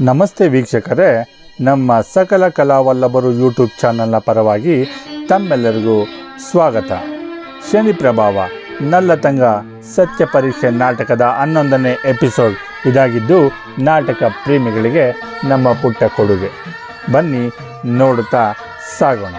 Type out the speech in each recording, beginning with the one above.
ನಮಸ್ತೆ ವೀಕ್ಷಕರೇ, ನಮ್ಮ ಸಕಲ ಕಲಾವಲ್ಲಭರು ಯೂಟ್ಯೂಬ್ ಚಾನಲ್ನ ಪರವಾಗಿ ತಮ್ಮೆಲ್ಲರಿಗೂ ಸ್ವಾಗತ. ಶನಿ ಪ್ರಭಾವ ನಲ್ಲತಂಗ ಸತ್ಯ ಪರೀಕ್ಷೆ ನಾಟಕದ ಹನ್ನೊಂದನೇ ಎಪಿಸೋಡ್ ಇದಾಗಿದ್ದು, ನಾಟಕ ಪ್ರೇಮಿಗಳಿಗೆ ನಮ್ಮ ಪುಟ್ಟ ಕೊಡುಗೆ. ಬನ್ನಿ ನೋಡುತ್ತಾ ಸಾಗೋಣ.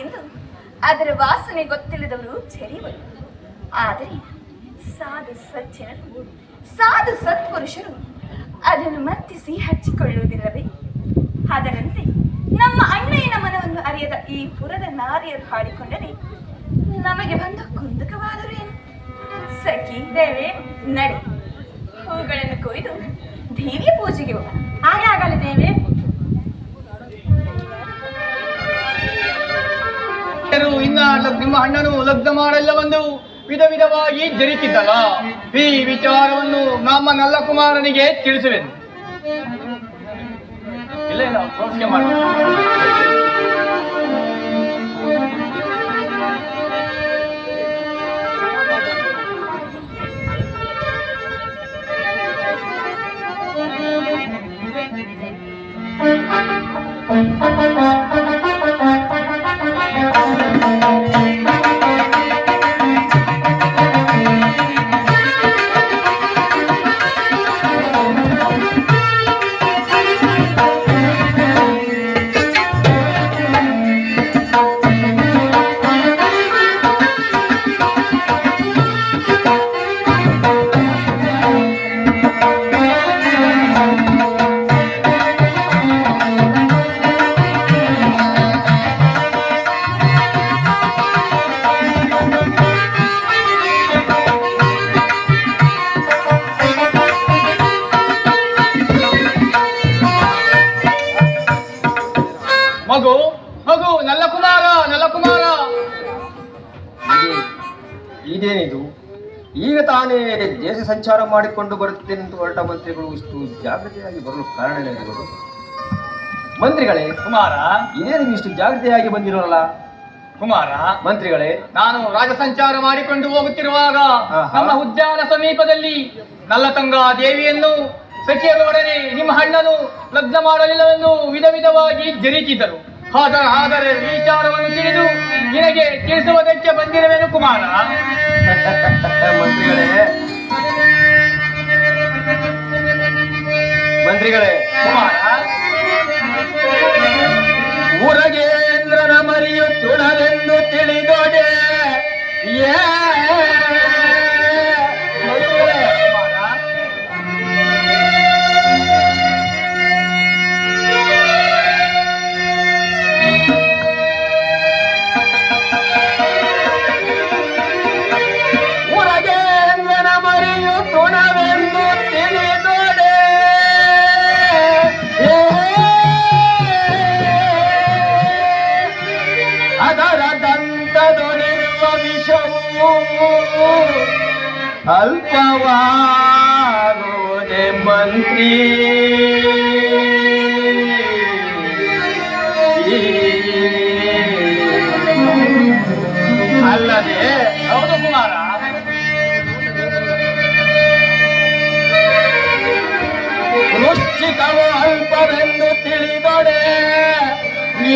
ಎಂದು ಅದರ ವಾಸನೆ ಗೊತ್ತಿಲ್ಲದವರು ಚೆರಿವರು ಆದರೆ ಸಾಧು ಸಜ್ಜನರು, ಸಾಧು ಸತ್ಪುರುಷರು ಅದನ್ನು ಮತ್ತಿಸಿ ಹಚ್ಚಿಕೊಳ್ಳುವುದಿಲ್ಲವೇ? ಅದರಂತೆ ನಮ್ಮ ಅಣ್ಣಯ್ಯನ ಮನವನ್ನು ಅರಿಯದ ಈ ಪುರದ ನಾರಿಯರು ಹಾಡಿಕೊಂಡರೆ ನಮಗೆ ಬಂದ ಕುಂದಕವಾದರು ಏನು? ಸಖಿ ದೇವಿ ನಡೆ. ಹೂಗಳನ್ನು ಕೊಯ್ದು ದೇವಿಯ ಪೂಜೆಗೆ ಹೋಗ ಹಾಗೆ ಆಗಲಿ ದೇವಿ. ಯಾರು ಇನ್ನ ನಿಮ್ಮ ಅಣ್ಣನು ಲಗ್ನ ಮಾಡಲ್ಲವೆಂದು ವಿಧ ವಿಧವಾಗಿ ಜರಿತಿದ್ದಲ್ಲ ಈ ವಿಚಾರವನ್ನು ನಮ್ಮ ನಲ್ಲಕುಮಾರನಿಗೆ ತಿಳಿಸುವೆನು. ಇಲ್ಲ ಈಗ ತಾನೇ ದೇಶ ಸಂಚಾರ ಮಾಡಿಕೊಂಡು ಬರುತ್ತೇನೆಂದು ಹೊರಟ ಮಂತ್ರಿಗಳು ಇಷ್ಟು ಜಾಗೃತಿಯಾಗಿ ಬರಲು ಇರಬಹುದು ಮಂತ್ರಿಗಳೇ ಕುಮಾರ. ಇದೇನು ಇಷ್ಟು ಜಾಗೃತಿಯಾಗಿ ಬಂದಿರೋಲ್ಲ ಕುಮಾರ. ಮಂತ್ರಿಗಳೇ. ನಾನು ರಾಜ ಸಂಚಾರ ಮಾಡಿಕೊಂಡು ಹೋಗುತ್ತಿರುವಾಗ. ನಮ್ಮ ಉದ್ಯಾನ ಸಮೀಪದಲ್ಲಿ ನಲ್ಲತಂಗ ದೇವಿಯನ್ನು ಸಖಿಯರೊಡನೆ ನಿಮ್ಮ ಅಣ್ಣನು ಲಗ್ನ ಮಾಡಲಿಲ್ಲವೆಂದು ವಿಧ ವಿಧವಾಗಿ ಜರಿತಿದ್ದರು ಆದ ಆದರೆ ಈ ವಿಚಾರವನ್ನು ತಿಳಿದು ನಿನಗೆ ತಿಳಿಸುವುದಕ್ಕೆ ಬಂದಿರುವೆನು ಕುಮಾರ. ಮಂತ್ರಿಗಳೇ. ಮಂತ್ರಿಗಳೇ. ಮರಿಯು ತುಣವೆಂದು ತಿಳಿದೊಡೆ. ಏ ಅಲ್ಪವಾಗುವುದೇ ಮಂತ್ರಿ. ಅಲ್ಲದೆ ಹೌದು ಕುಮಾರ. ವೃಶ್ಚಿಕವು ಅಲ್ಪವೆಂದು ತಿಳಿದೊಡೆ. ಏ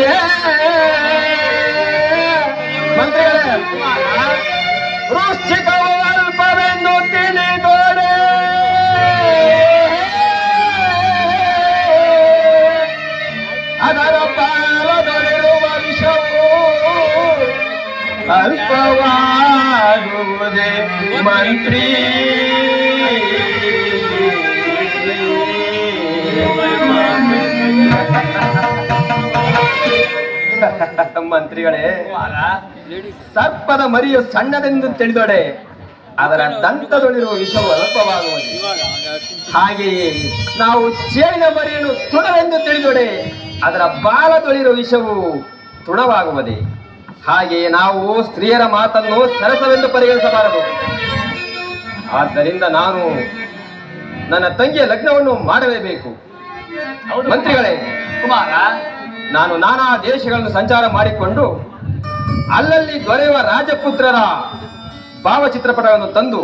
ಅಲ್ಪವಾಗುವುದೇ ಮಂತ್ರಿ. ಮಂತ್ರಿಗಳೇ, ಸರ್ಪದ ಮರಿಯು ಸಣ್ಣದೆಂದು ತಿಳಿದೊಡೆ, ಅದರ ದಂತದೊಳಿರುವ ವಿಷವು ಅಲ್ಪವಾಗುವುದು. ಹಾಗೆಯೇ ನಾವು ಚೇಳಿನ ಮರಿಯನ್ನು ತುಣವೆಂದು ತಿಳಿದೊಡೆ, ಅದರ ಬಾಲದೊಳಿರುವ ವಿಷವು ತುಣವಾಗುವುದೇ. ಹಾಗೆಯೇ ನಾವು ಸ್ತ್ರೀಯರ ಮಾತನ್ನು ಸರಸವೆಂದು ಪರಿಗಣಿಸಬಾರದು. ಆದ್ದರಿಂದ ನಾನು ನನ್ನ ತಂಗಿಯ ಲಗ್ನವನ್ನು ಮಾಡಲೇಬೇಕು. ಮಂತ್ರಿಗಳೇ ಕುಮಾರ. ನಾನು ನಾನಾ ದೇಶಗಳನ್ನು ಸಂಚಾರ ಮಾಡಿಕೊಂಡು ಅಲ್ಲಲ್ಲಿ ದೊರೆಯುವ ರಾಜಪುತ್ರರ ಭಾವಚಿತ್ರಪಟವನ್ನು ತಂದು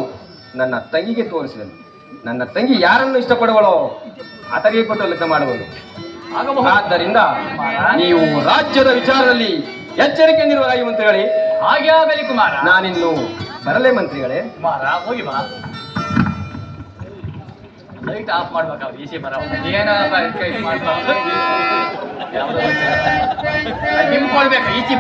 ನನ್ನ ತಂಗಿಗೆ ತೋರಿಸಿದನು. ನನ್ನ ತಂಗಿ ಯಾರನ್ನು ಇಷ್ಟಪಡುವಳೋ ಆತನಿಗೆ ಕೊಟ್ಟು ಲಗ್ನ ಮಾಡುವುದು ಆದ್ದರಿಂದ ನೀವು ರಾಜ್ಯದ ವಿಚಾರದಲ್ಲಿ ಎಚ್ಚರಿಕೆಯಿಂದಿರುವರಾಗಿ ಮಂತ್ರಿಗಳೇ ಹಾಗೆ ಆಗಲಿ ಕುಮಾರ. ನಾನಿನ್ನು ಬರಲೇ ಮಂತ್ರಿಗಳೇ. ಕುಮಾರ ಹೋಗಿ ಬಾ. ಲೈಟ್ ಆಫ್ ಮಾಡ್ಬೇಕಾದ್ರೆ ಈಸಿ ಬರ ಏನ ನಿಮ್ಕೊಳ್ಬೇಕು ಈಚಿ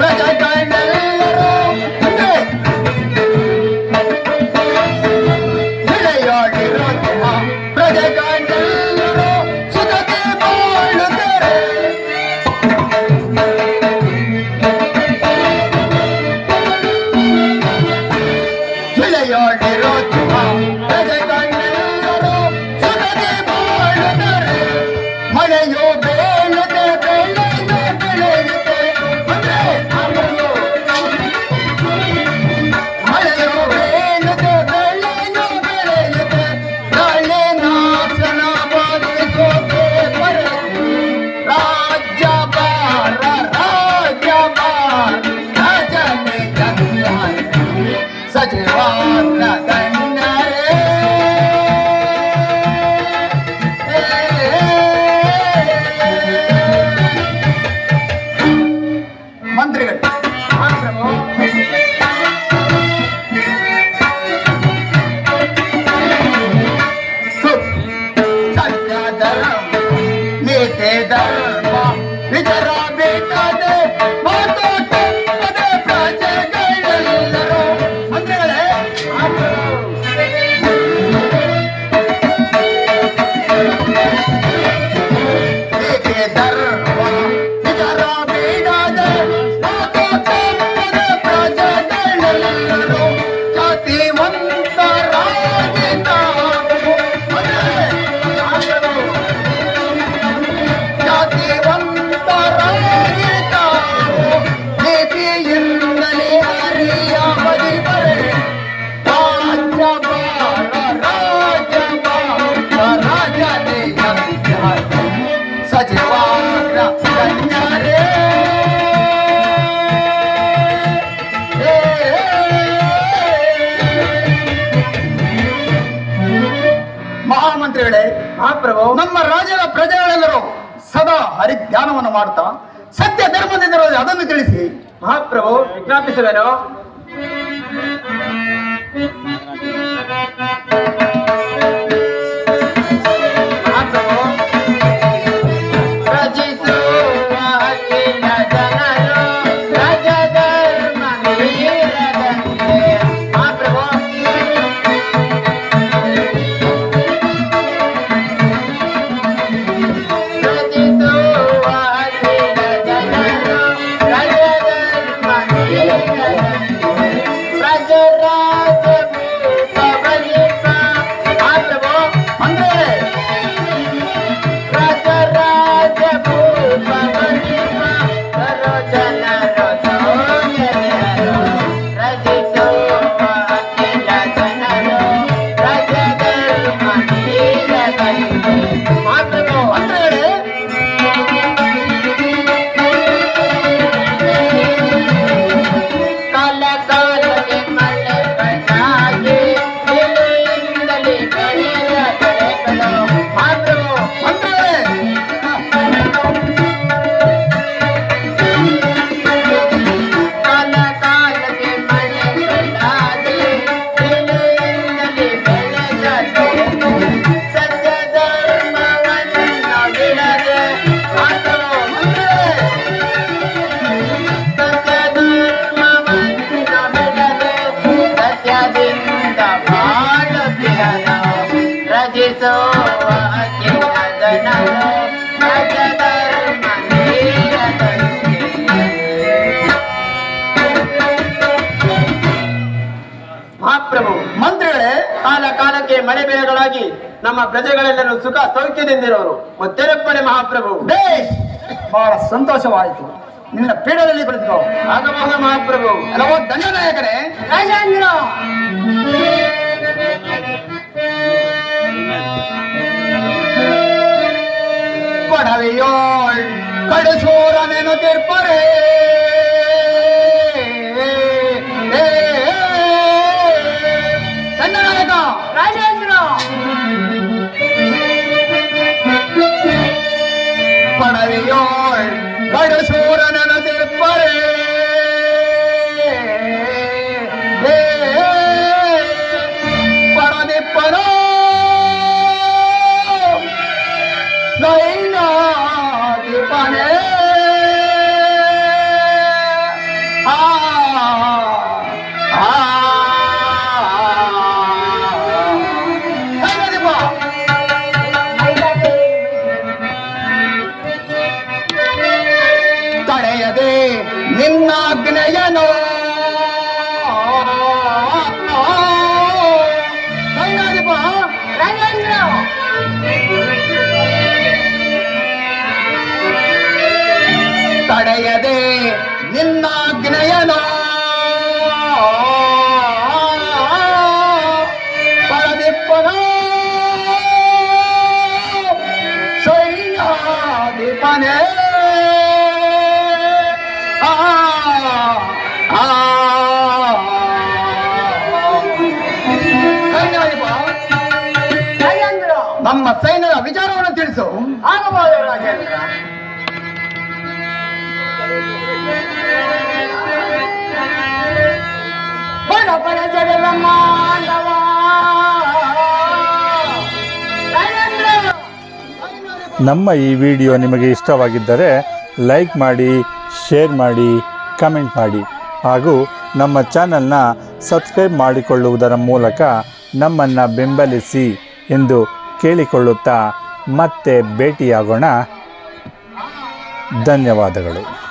Venga, ರಾಜರ ಪ್ರಜೆಗಳೆಲ್ಲರೂ ಸದಾ ಹರಿಧ್ಯಾನವನ್ನು ಮಾಡ್ತಾ ಸತ್ಯ ಧರ್ಮದಿಂದ ಅದನ್ನು ತಿಳಿಸಿ. ಮಹಾಪ್ರಭು ವಿಜ್ಞಾಪಿಸುವೆನು. ಮನೆ ಬೇಗಳಾಗಿ ನಮ್ಮ ಪ್ರಜೆಗಳೆಲ್ಲರೂ ಸುಖ ಸೌಖ್ಯದಿಂದಿರೋರು. ಮತ್ತೆರಪ್ಪನೆ ಮಹಾಪ್ರಭು. ಬಹಳ ಸಂತೋಷವಾಯಿತು. ನಿನ್ನ ಪೀಡದಲ್ಲಿ ಬರೆದಿರೋ ಆಗಬಹುದು ಮಹಾಪ್ರಭು. ಹಲವು ದಂಡನಾಯಕರೇ ಪಡೆಯದೆ ನಿನ್ನಾಜ್ಞೆಯನೋ ಪರದಿಪ್ಪನೋ ಸೈನ್ಯಾಧಿಪನೇ? ಆ ನಮ್ಮ ಸೈನ್ಯದ ವಿಚಾರವನ್ನು ತಿಳಿಸು. ಆಗಬಾರದು ರಾಜೇಂದ್ರ ನಮ್ಮ ಈ ವಿಡಿಯೋ ನಿಮಗೆ ಇಷ್ಟವಾಗಿದ್ದರೆ ಲೈಕ್ ಮಾಡಿ, ಶೇರ್ ಮಾಡಿ, ಕಮೆಂಟ್ ಮಾಡಿ. ಹಾಗೂ ನಮ್ಮ ಚಾನಲ್ನ ಸಬ್ಸ್ಕ್ರೈಬ್ ಮಾಡಿಕೊಳ್ಳುವುದರ ಮೂಲಕ ನಮ್ಮನ್ನು ಬೆಂಬಲಿಸಿ ಎಂದು ಕೇಳಿಕೊಳ್ಳುತ್ತಾ ಮತ್ತೆ ಭೇಟಿಯಾಗೋಣ. ಧನ್ಯವಾದಗಳು.